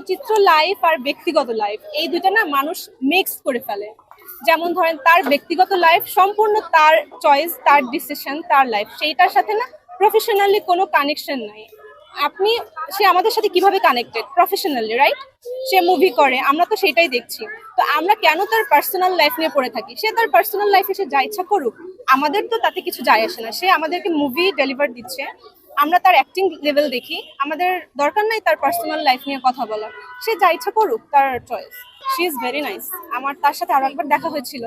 চলচ্চিত্র লাইফ আর ব্যক্তিগত লাইফ এই দুইটা না মানুষ মিক্স করে ফেলে। যেমন ধরেন, তার ব্যক্তিগত লাইফ সম্পূর্ণ তার চয়েস তার ডিসিশন তার লাইফ সেইটার সাথে না প্রফেশনালি কোনো কানেকশন নাই। আপনি, সে আমাদের সাথে কীভাবে কানেক্টেড প্রফেশনালি রাইট সে মুভি করে, আমরা তো সেটাই দেখছি। তো আমরা কেন তার পার্সোনাল লাইফ নিয়ে পড়ে থাকি? সে তার পার্সোনাল লাইফে সে যা ইচ্ছা করুক, আমাদের তো তাতে কিছু যায় আসে না। সে আমাদেরকে মুভি ডেলিভার দিচ্ছে। আমরা তার অ্যাক্টিং লেভেল দেখি। আমাদের দরকার নাই তার পার্সোনাল লাইফ নিয়ে কথা বলা সে যা ইচ্ছা করুক তার choice she is very nice আমার তার সাথে আরও একবার দেখা হয়েছিল।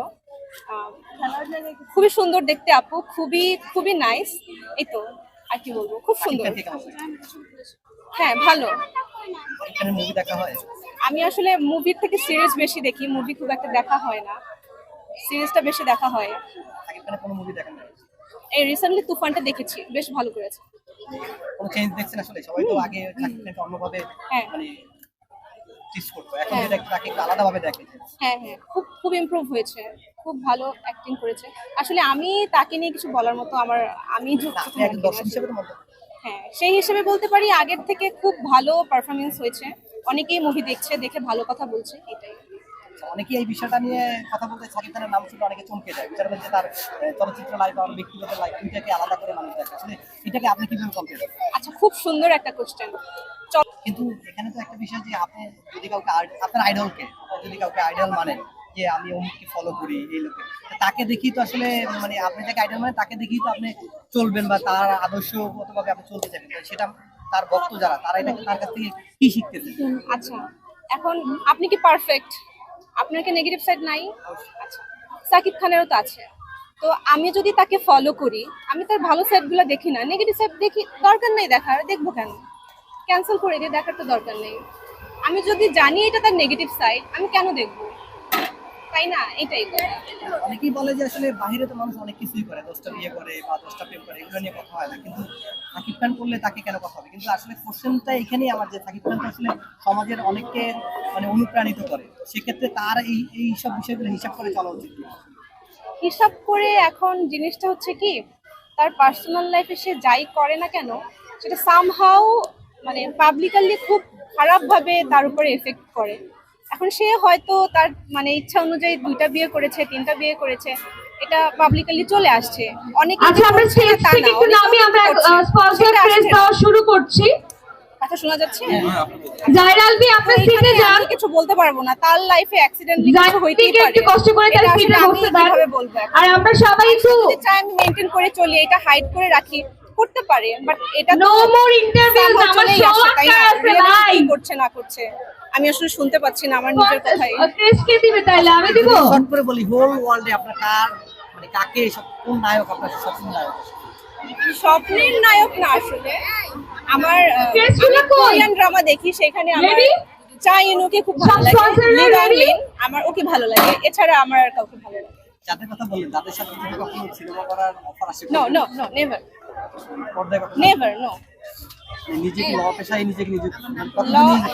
খুবই সুন্দর দেখতে আপু খুবই খুবই নাইস এই তো আর কি বলব খুব সুন্দর। হ্যাঁ ভালো। এখানে মুভি দেখা হয়? আমি আসলে মুভির থেকে সিরিজ বেশি দেখি মুভি খুব একটা দেখা হয় না। সিরিজটা বেশি দেখা হয়। এই রিসেন্টলি তুফানটা দেখেছি বেশ ভালো করেছে। কোনো চেঞ্জ দেখছেন আসলে? সবাই তো আগে অন্যভাবে হ্যাঁ। মানে এখন হ্যাঁ। তাকে আলাদাভাবে দেখে হ্যাঁ হ্যাঁ। খুব খুব ইমপ্রুভ হয়েছে। খুব ভালো অ্যাক্টিং করেছে। আসলে আমি তাকে নিয়ে কিছু বলার মতো আমার আমি দর্শক হিসেবে হ্যাঁ সেই হিসেবে বলতে পারি আগের থেকে খুব ভালো পারফরমেন্স হয়েছে। অনেকেই মুভি দেখছে দেখে ভালো কথা বলছে এটাই। আচ্ছা, অনেকেই এই বিষয়টা নিয়ে কথা বলতে সাকিব খানের নাম শুনে অনেকে চমকে যায়। বিচার করছে তার আহ, চলচ্চিত্র লাইফ আর ব্যক্তিগত লাইফ দুইটাকে আলাদা করে মানুষ দেখে। এটাকে আপনি কীভাবে কম্পেয়ার আচ্ছা খুব সুন্দর একটা কোশ্চেন কিন্তু এখানে তো একটা বিষয় যে আপনি যদি কাউকে আপনার আইডলকে যদি কাউকে আইডল মানেন যে আমি অমুককে ফলো করি এই লোকে তাকে দেখি তো আসলে মানে আপনি যাকে আইডল মানে তাকে দেখি তো আপনি চলবেন বা তার আদর্শগতভাবে আপনি চলতে চাইবেন। সেটা তার ভক্ত যারা তারা এটা তার কাছ থেকে কি শিখতেছে? আচ্ছা এখন আপনি কি পারফেক্ট আপনার কি নেগেটিভ সাইড নাই? আচ্ছা সাকিব খানেরও তো আছে। তো আমি যদি তাকে ফলো করি, আমি তার ভালো সাইডগুলো দেখি না নেগেটিভ সাইড দেখি, দরকার নেই দেখার, দেখব কেন? ক্যান্সেল করে দিয়ে দেখার তো দরকার নেই। আমি যদি জানি এটা তার নেগেটিভ সাইড আমি কেন দেখব? তাই না? এটাই বলে। যে আসলে বাইরে তো মানুষ অনেক কিছুই করে বা নিয়ে কথা হয় না। কিন্তু তাকে কেন কথা হবে? কিন্তু আসলে কোশ্চেনটা এখানেই আমার যে সমাজের অনেককে মানে অনুপ্রাণিত করে। সেক্ষেত্রে তার এই এই সব বিষয়গুলো হিসাব করে চলা উচিত হিসাব করে এখন জিনিসটা হচ্ছে কি তার পার্সোনাল লাইফে সে যাই করে না কেন সেটা সামহাও মানে পাবলিকালি খুব খারাপভাবে তার উপরে এফেক্ট করে। এখন সে হয়তো তার মানে ইচ্ছা অনুযায়ী দুইটা বিয়ে করেছে তিনটা বিয়ে করেছে এটা পাবলিকালি চলে আসছে। অনেক আচ্ছা আমরা স্টেজ থেকে একটু নামি আমরা স্পন্সর প্রেস দেওয়া শুরু করছি। শোনা যাচ্ছে? জায়রা আলবি আপনার সিটে যান। আমি কিছু বলতে পারব না। তার লাইফে অ্যাক্সিডেন্টলি কিছু হইতেই পারে। একটু কষ্ট করে তার সিটে বসতে আর আমরা সবাই একটু চাই আমি মেনটেন করে চলি এটা হাইড করে রাখি করতে পারে বাট এটা নো মোর ইন্টারভিউ আমার না? আছে ভাই। করছে না করছে? আমি আসলে শুনতে পাচ্ছি না আমার নিজের কথাই। কে দিবে তাইলে আমি দিব? শর্ট করে বলি হোল ওয়ার্ল্ডে আপনার কার মানে কাকে সব কোন নায়ক আপনার নায়ক? স্বপ্নের নায়ক না আসলে। আমার? কোরিয়ান ড্রামা দেখি সেখানে আমার? চা ইনুকে খুব ভালো লাগে। আমার ওকে ভালো লাগে। এছাড়া আমার আর কাউকে ভালো লাগে যাদের কথা বললেন তাদের সাথে যদি কখনো সিনেমা করার অফার আসে no no no never never no নিজেকে ল পেশায় নিজেকে নিজে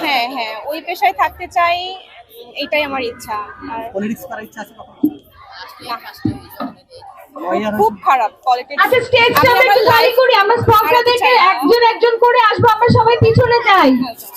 হ্যাঁ হ্যাঁ। ওই পেশায় থাকতে চাই এইটাই আমার ইচ্ছা। আর পলিটিক্স করার ইচ্ছা আছে কখনো? না, লয়ার খুব খারাপ কোয়ালিটি আচ্ছা স্টেজটা আমরা একটু খালি করি আমরা স্পন্সরদেরকে একজন একজন করে আসব আমরা সবাই পিছনে যাই। আচ্ছা